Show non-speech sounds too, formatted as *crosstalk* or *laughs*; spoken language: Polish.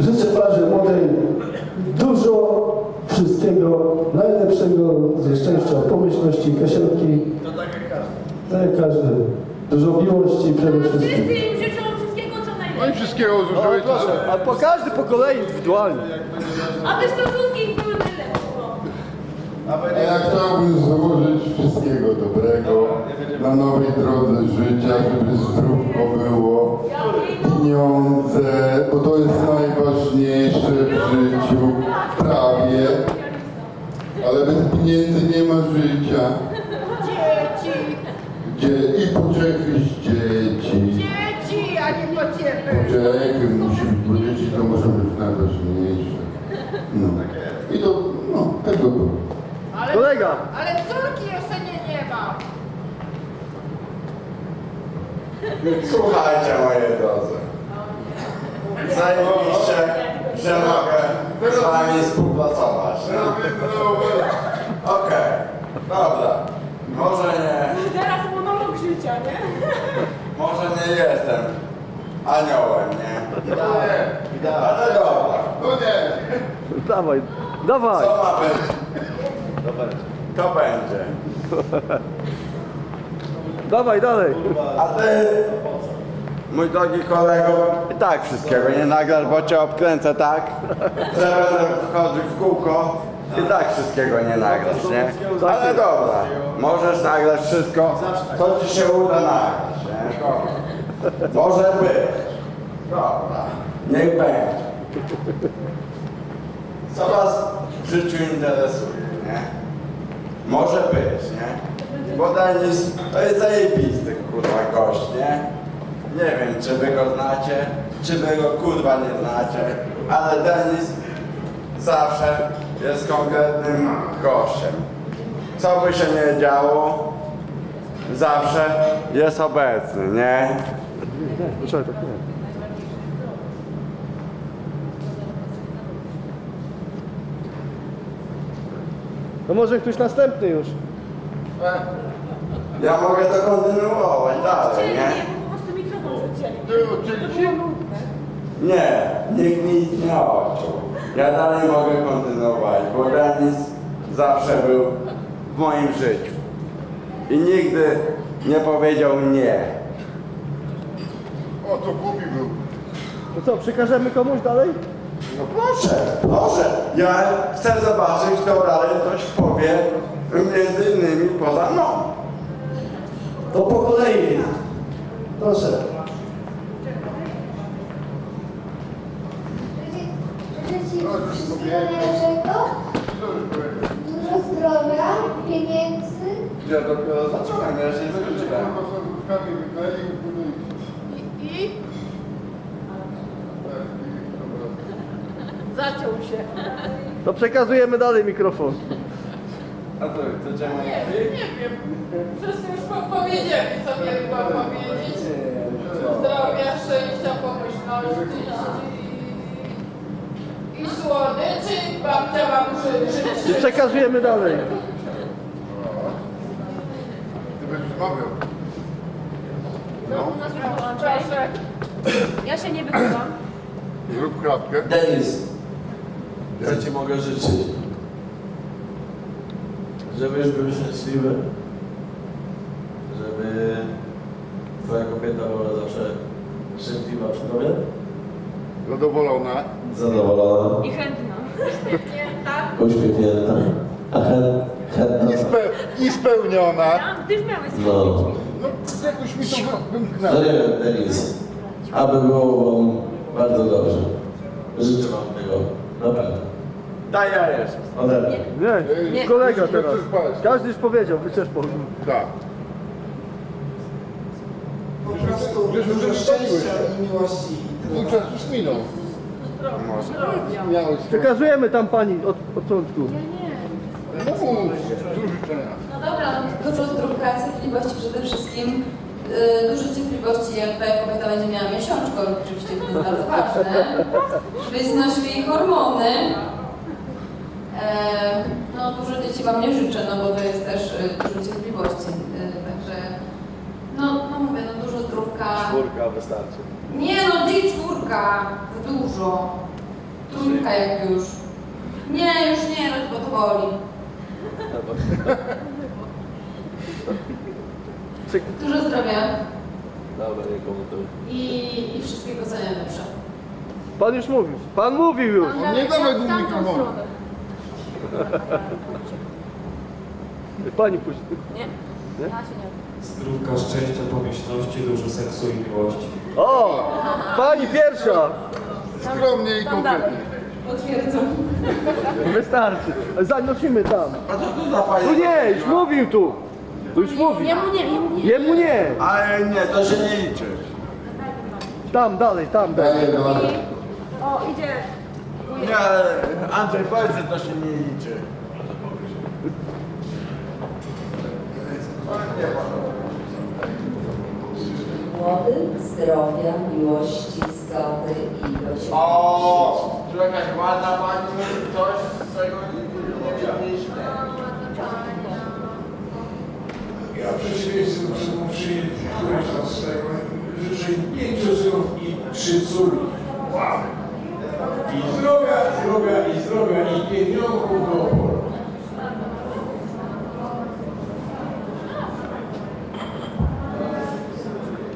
Życzę parze młodej dużo wszystkiego najlepszego, ze szczęścia, pomyślności, kasielki. To tak jak każdy. Tak jak każdy. Dużo miłości przede Wszyscy wszystkim. im życzą wszystkiego, co No i najlepsze. wszystkiego O, zużyłeś. proszę, a po każdy po kolei indywidualnie. Aby stosunki były najlepsze. A ja chciałbym złożyć wszystkiego dobrego na nowej drodze życia, żeby zdrówko było, pieniądze, bo to jest najważniejsze w życiu, prawie. Ale bez pieniędzy nie ma życia. Dzieci, Gdzie, I pociechy z dzieci. dzieci, a nie pociechy. Pociechy musi być, bo dzieci to może być najważniejsze. No. I to, no, tego było. Ale, Kolega. Ale córki jeszcze nie, nie ma. Słuchajcie moje drodzy. Zajebiście, że mogę z wami współpracować. No. Okej, dobra. Może nie, Teraz monolog życia, nie? *laughs* może nie jestem aniołem, nie? Ale dobra. Nie. Dawaj, dawaj. Co ma być? To będzie. Dawaj dalej. A ty, mój drogi kolego, i tak wszystkiego nie nagrasz, bo cię obkręcę tak, że będę wchodził w kółko i tak wszystkiego nie nagrasz, nie? Ale dobra, możesz nagrać wszystko, co ci się uda nagrać, nie? Może być. Dobra, niech będzie. Co was w życiu interesuje, nie? Może być, nie? Bo Denis to jest zajebisty kurwa gość, nie? Nie wiem, czy wy go znacie, czy wy go kurwa nie znacie, ale Denis zawsze jest konkretnym gościem. Co by się nie działo, zawsze jest obecny, nie? Tak nie. No może ktoś następny już. Ja mogę to kontynuować dalej, nie? Nie, bo po prostu mikrofon oczywiście. Nie, nikt mi nic nie odczuł. Ja dalej mogę kontynuować, bo Denis zawsze był w moim życiu. I nigdy nie powiedział nie. O, to głupi był. No co, przekażemy komuś dalej? No proszę, proszę. Ja chcę zobaczyć, kto dalej coś powie, między innymi poza mną. To po kolei. Proszę. Najlepszego, dużo zdrowia, pieniędzy. Ja dopiero zacząłem, ja się nie skończyłem. I, i zaciął się. To przekazujemy dalej mikrofon. A to chcecie Nie, nie wiem. Wszyscy już po- powiedzieli, co mieli wam powiedzieć. Zdrowia, szczęścia, pomyślności i, i słodyczy. Babcia wam ży- I życzy. przekazujemy dalej. Ty będziesz mawiał. No, u nas już wyłączaj. Ja się nie wychowam. Zrób kratkę. Denis, co Ci mogę życzyć? Żebyś był szczęśliwy, żeby Twoja kobieta była zawsze szczęśliwa przy Tobie, Zadowolona. zadowolona, I chętna. Święta. uśmiechnięta, a chęt, chętna. I, spe, I spełniona. Tam, ty już miałeś No, No, jakoś mi to no wymknęło. nie wiem, Denis, aby było Wam bardzo dobrze. Życzę Wam tego, naprawdę. Daj ja jeszcze. Ode mnie. Nie, Nie. kolega Musimy teraz. przespać. Każdy już powiedział, wyczerpał. Tak. Po prostu dużo szczęścia i miłości. Twój czas już minął. Miałeś. Przekazujemy tam pani od początku. Mów, do życzenia. No dobra, no dużo zdrówka, cierpliwości przede wszystkim. Yy, dużo cierpliwości, jak twoja kobieta będzie miała miesiączko, oczywiście to jest bardzo ważne. Żeby znosił jej hormony. E, no dużo dzieci wam nie życzę, no bo to jest też y, dużo cierpliwości. Y, także no, no mówię, no dużo zdrówka. Czwórka. Wystarczy. Nie no, daj czwórka. Za dużo. Trójka jak już. Nie, już nie, no bo to boli. Cyk. *laughs* Dużo zdrowia Dobra, nie komentuję. i, i wszystkiego co najlepsze. Pan już mówił. Pan mówił już. Nie dawaj dwóch mikrofonów. Pani puść. Nie. Nie Zdrówka, szczęścia, pomyślności, dużo seksu i miłości. O! Pani pierwsza! Skromnie i konkretnie. Potwierdzam. Wystarczy. Zanosimy tam. A co tu za panie? Tu nie, już mówił tu. Tu już mówił. Jemu nie, jemu nie. Jemu nie. Ale nie, to się nie liczy. Tam dalej, tam dalej. O, idzie. Nie, ale Andrzej powiedz, że to się nie liczy. Zdrowia, miłości, zgody i pociągu. O, tu jakaś ładna pani mówi coś, z czego nie wiedzieliśmy. Ja w przeciwieństwie do przedmówczyni, któraś tam z tego, życzę im pięciu synów i trzy córki. Wow! I zdrowia, zdrowia, i zdrowia, i pieniążków do